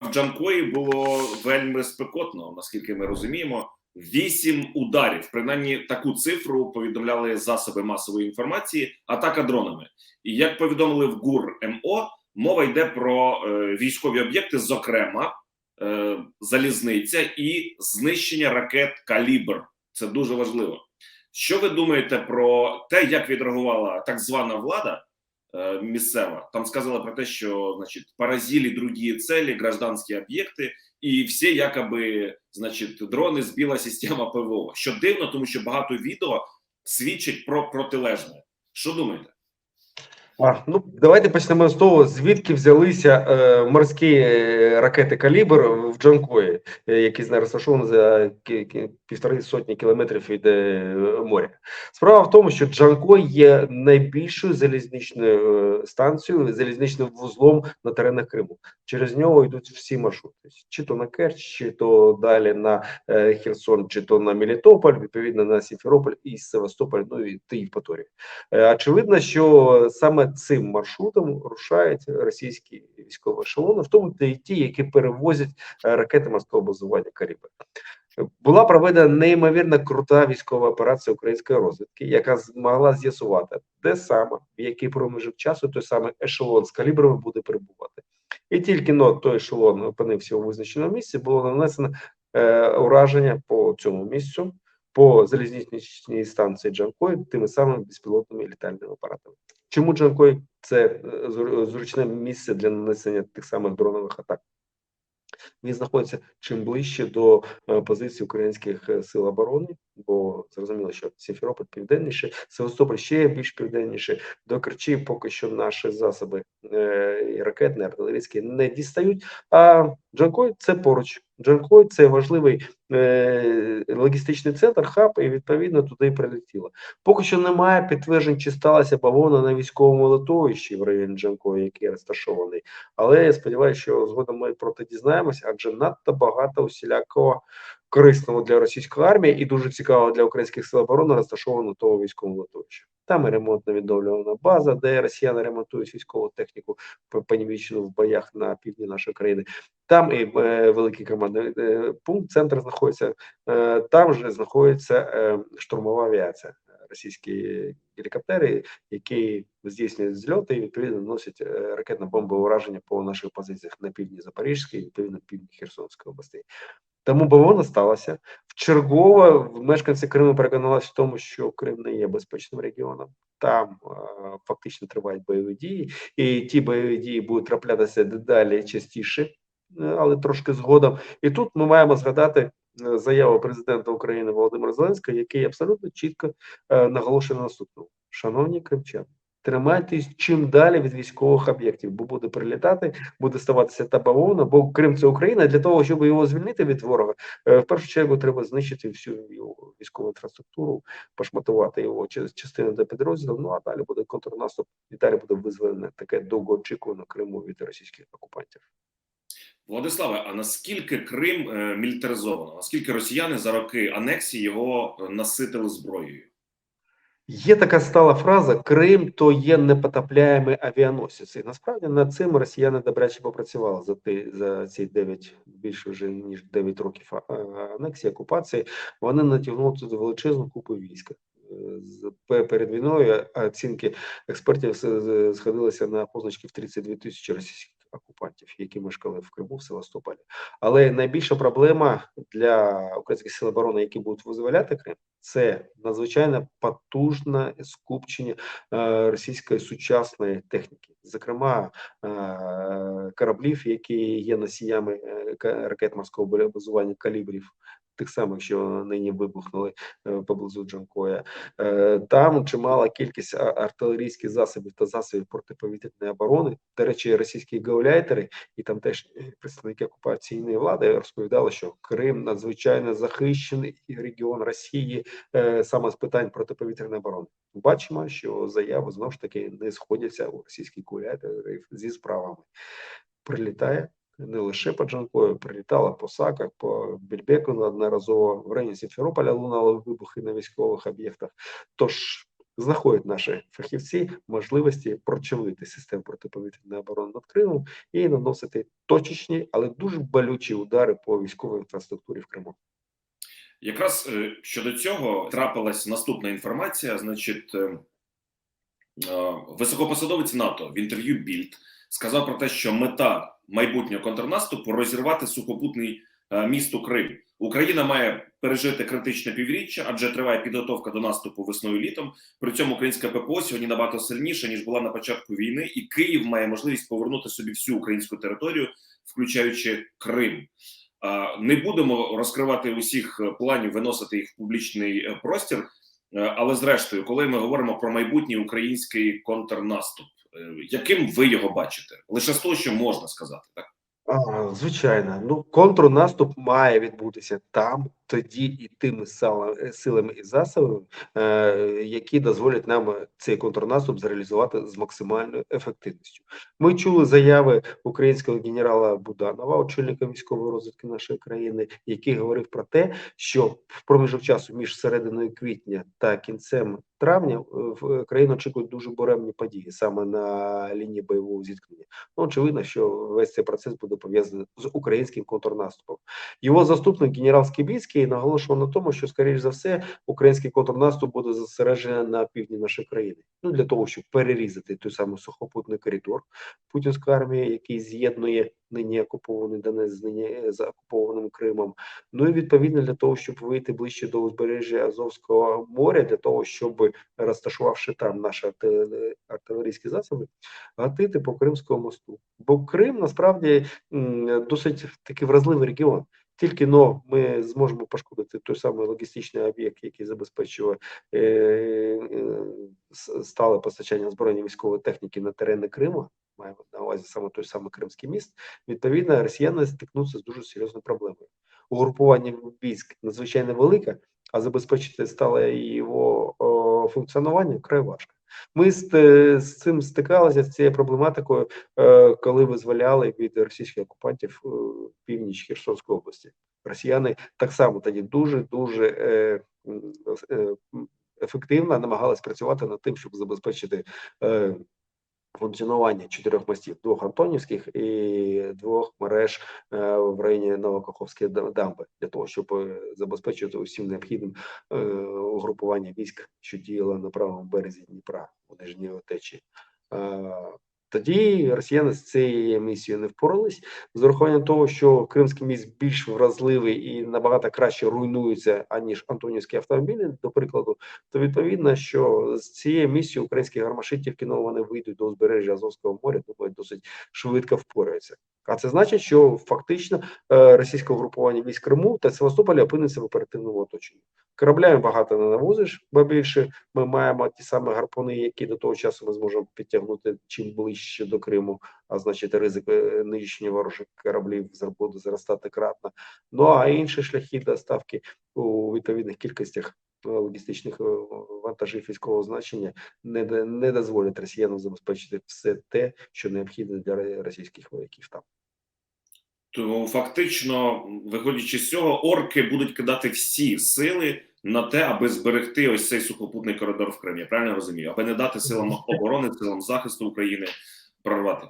в Джанкої було вельми спекотно, наскільки ми розуміємо. Вісім ударів, принаймні таку цифру повідомляли засоби масової інформації, атака дронами. І як повідомили в ГУР МО, мова йде про е, військові об'єкти, зокрема е, залізниця і знищення ракет Калібр. Це дуже важливо. Що ви думаєте про те, як відреагувала так звана влада місцева? Там сказали про те, що значить поразили другі цілі, гражданські об'єкти, і всі якоби значить дрони збила система ПВО. Що дивно, тому що багато відео свідчить про протилежне. Що думаєте? Ну, давайте почнемо з того, звідки взялися е, морські е, ракети «Калібр» в Джанкої, е, які розташовані за півтори сотні кілометрів від е, моря. Справа в тому, що Джанкой є найбільшою залізничною е, станцією, залізничним вузлом на теренах Криму. Через нього йдуть всі маршрути, чи то на Керчь, чи то далі на е, Херсон, чи то на Мелітополь, відповідно на Сімферополь і Севастополь, ну і та Євпаторію. Е, Очевидно, що саме цим маршрутом рушають російські військові ешелони, в тому числі і ті, які перевозять е, ракети морського базування «Карібр». Була проведена неймовірно крута військова операція української розвідки, яка змогла з'ясувати, де саме, в який проміжок часу той самий ешелон з калібрами буде перебувати. І тільки но той ешелон опинився у визначеному місці, було нанесено е, ураження по цьому місцю, по залізничній станції Джанкой тими самими безпілотними літальними апаратами. Чому Джанкой це е, зручне місце для нанесення тих самих дронових атак? Він знаходиться чим ближче до е, позицій українських е, сил оборони, бо зрозуміло, що Сімферополь південніше, Севастополь ще більш південніше. До Керчі поки що наші засоби ракетні, артилерійські не дістають. А Джанкой це поруч. Джанкой це важливий е, логістичний центр, хаб, і відповідно туди прилетіло. Поки що немає підтверджень, чи сталася бавовна на військовому литовищі в районі Джанкої, який розташований. Але я сподіваюся, що згодом ми про це дізнаємось, адже надто багато усілякого корисного для російської армії і дуже цікавого для українських сил оборони розташовано того військового литовища. Там і ремонтно відновлювана база, де росіяни ремонтують військову техніку по- понівечену в боях на півдні нашої країни. Там і е, великий командний е, пункт, центр знаходиться. Е, там же знаходиться е, штурмова авіація. Російські гелікоптери, які здійснюють зльоти і відповідно наносять е, ракетно-бомбове ураження по наших позиціях на півдні Запорізької і відповідно півдні Херсонської областей. Тому бавовна сталася. Вчергово мешканці Криму переконалися в тому, що Крим не є безпечним регіоном. Там е, фактично тривають бойові дії, і ті бойові дії будуть траплятися дедалі частіше, е, але трошки згодом. І тут ми маємо згадати е, заяву президента України Володимира Зеленського, який абсолютно чітко наголошує на наступному: шановні кримчани. Тримайтесь чим далі від військових об'єктів, бо буде прилітати, буде ставатися та бавовна, бо Крим це Україна. Для того, щоб його звільнити від ворога, е, в першу чергу треба знищити всю його військову інфраструктуру, пошматувати його через частини до підрозділів. Ну а далі буде контрнаступ, і далі буде визволене таке довгоочікуване Криму від російських окупантів. Владиславе, а наскільки Крим е, мілітаризовано? Наскільки росіяни за роки анексії його е, наситили зброєю? Є така стала фраза: Крим то є непотопляємий авіаносець. І насправді над цим росіяни добряче попрацювали за ти за ці 9, більше вже ніж 9 років анексії, окупації. Вони натягнули туди величезну купу війська. Е, Перед війною оцінки експертів сходилися на позначки в 32 тисячі російських окупантів, які мешкали в Криму, в Севастополі. Але найбільша проблема для українських сил оборони, які будуть визволяти Крим, це надзвичайно потужне скупчення е, російської сучасної техніки, зокрема е, кораблів, які є носіями е, ракет морського базування калібрів. Тих самих, що нині вибухнули е, поблизу Джанкоя, Е, там чимала кількість артилерійських засобів та засобів протиповітряної оборони. До речі, російські гауляйтери і там теж е, представники окупаційної влади розповідали, що Крим надзвичайно захищений регіон Росії саме з питань протиповітряної оборони. Бачимо, що заяви знову ж таки не сходяться у російських гауляйтерів зі справами. Прилітає не лише по Джанкою, прилітала по Саках, по Більбеку неодноразово в районі Сімферополя лунали вибухи на військових об'єктах. Тож знаходять наші фахівці можливості прочалити систему протиповітряної оборони над Кримом і наносити точечні, але дуже болючі удари по військовій інфраструктурі в Криму. Якраз е, щодо цього трапилась наступна інформація. Значить, е, е, високопосадовець НАТО в інтерв'ю Більд сказав про те, що мета майбутнього контрнаступу розірвати сухопутний е, місто Крим. Україна має пережити критичне півріччя, адже триває підготовка до наступу весною літом. При цьому українська ППО сьогодні набагато сильніша ніж була на початку війни, і Київ має можливість повернути собі всю українську територію, включаючи Крим. Не будемо розкривати усіх е, планів, виносити їх в публічний е, простір. Е, Але зрештою, коли ми говоримо про майбутній український контрнаступ, е, яким ви його бачите? Лише з того, що можна сказати, так А, звичайно, ну контрнаступ має відбутися там, тоді і тими е, силами і засобами, е, які дозволять нам е, цей контрнаступ зреалізувати з максимальною ефективністю. Ми чули заяви українського генерала Буданова, очільника військової розвідки нашої країни, який говорив про те, що в проміжок часу між серединою квітня та кінцем травня в країну очікують дуже буремні події саме на лінії бойового зіткнення. Ну, очевидно, що весь цей процес буде пов'язаний з українським контрнаступом. Його заступник генерал Скібіцький наголошував на тому, що, скоріш за все, український контрнаступ буде зосереджений на півдні нашої країни. Ну для того, щоб перерізати той самий сухопутний коридор путінської армії, який з'єднує нині окупований Донець з нині з окупованим Кримом. Ну і відповідно для того, щоб вийти ближче до узбережжя Азовського моря, для того, щоб розташувавши там наші арти- артилерійські засоби, гатити по Кримському мосту. Бо Крим насправді досить такий вразливий регіон. Тільки но ми зможемо пошкодити той самий логістичний об'єкт, який забезпечує е, е, стале постачання збройної військової техніки на терени Криму, маємо на увазі саме той самий Кримський міст. Відповідно, росіяни стикнуться з дуже серйозною проблемою. Угрупування військ надзвичайно велике, а забезпечити стале його функціонування вкрай важко. Ми з, з цим стикалися з цією проблематикою, е, коли визволяли від російських окупантів е, північ Херсонської області. Росіяни так само тоді дуже дуже е, е, ефективно намагались працювати над тим, щоб забезпечити е, функціонування чотирьох мостів: двох Антонівських і двох мереж е, в районі Новокаховської дамби, для того, щоб е, забезпечити усім необхідним е, угрупування військ, що діяло на правому березі Дніпра у нижній течії. Тоді росіяни з цією місією не впорались з урахуванням того, що Кримський міст більш вразливий і набагато краще руйнується аніж Антонівські автомобілі, до прикладу, то відповідно, що з цією місією українські гармашитівки тільки вони вийдуть до узбережжя Азовського моря, думаю, досить швидко впораються. А це значить, що фактично е, російське угрупування військ Криму та Севастополя опиниться в оперативному оточенні. Кораблями багато не навозиш, бо більше ми маємо ті самі гарпуни, які до того часу ми зможемо підтягнути чим ближче до Криму, а значить ризик е, нищення ворожих кораблів буде зростати кратно. Ну а інші шляхи доставки у відповідних кількостях е, логістичних вантажів військового значення не, не дозволять росіянам забезпечити все те, що необхідне для російських вояків там. То фактично, виходячи з цього, орки будуть кидати всі сили на те, аби зберегти ось цей сухопутний коридор в Кримі. Я правильно розумію, аби не дати силам оборони, силам захисту України прорвати.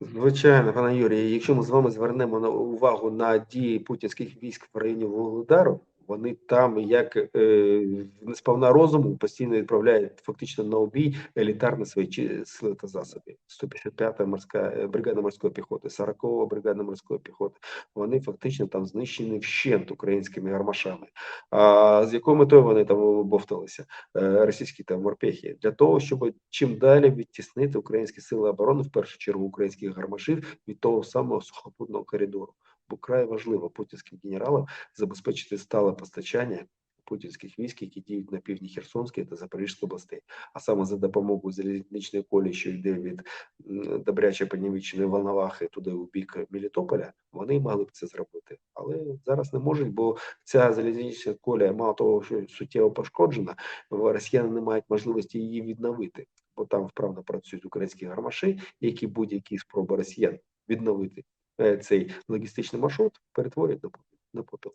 Звичайно, пане Юрій, якщо ми з вами звернемо на увагу на дії путінських військ в районі Вугледару, вони там, як е, несповна розуму, постійно відправляють фактично на обій елітарні свої сили та засоби. 155-та морська е, бригада морської піхоти, 40-та бригада морської піхоти. Вони фактично там знищені вщент українськими гармашами. А з якою метою вони там бовталися? е, російські там морпехи для того, щоб чим далі відтіснити українські сили оборони, в першу чергу українських гармашів від того самого сухопутного коридору. Бо край важливо путінським генералам забезпечити стале постачання путінських військ, які діють на півдні Херсонської та Запорізької областей, а саме за допомогою залізничної колії, що йде від м, Добряча Понівічної Волновахи туди у бік Мелітополя, вони могли б це зробити, але зараз не можуть, бо ця залізнична колія, мало того, що суттєво пошкоджена, росіяни не мають можливості її відновити, бо там вправно працюють українські гармаші, які будь-які спроби росіян відновити цей логістичний маршрут перетворюють. На попіл.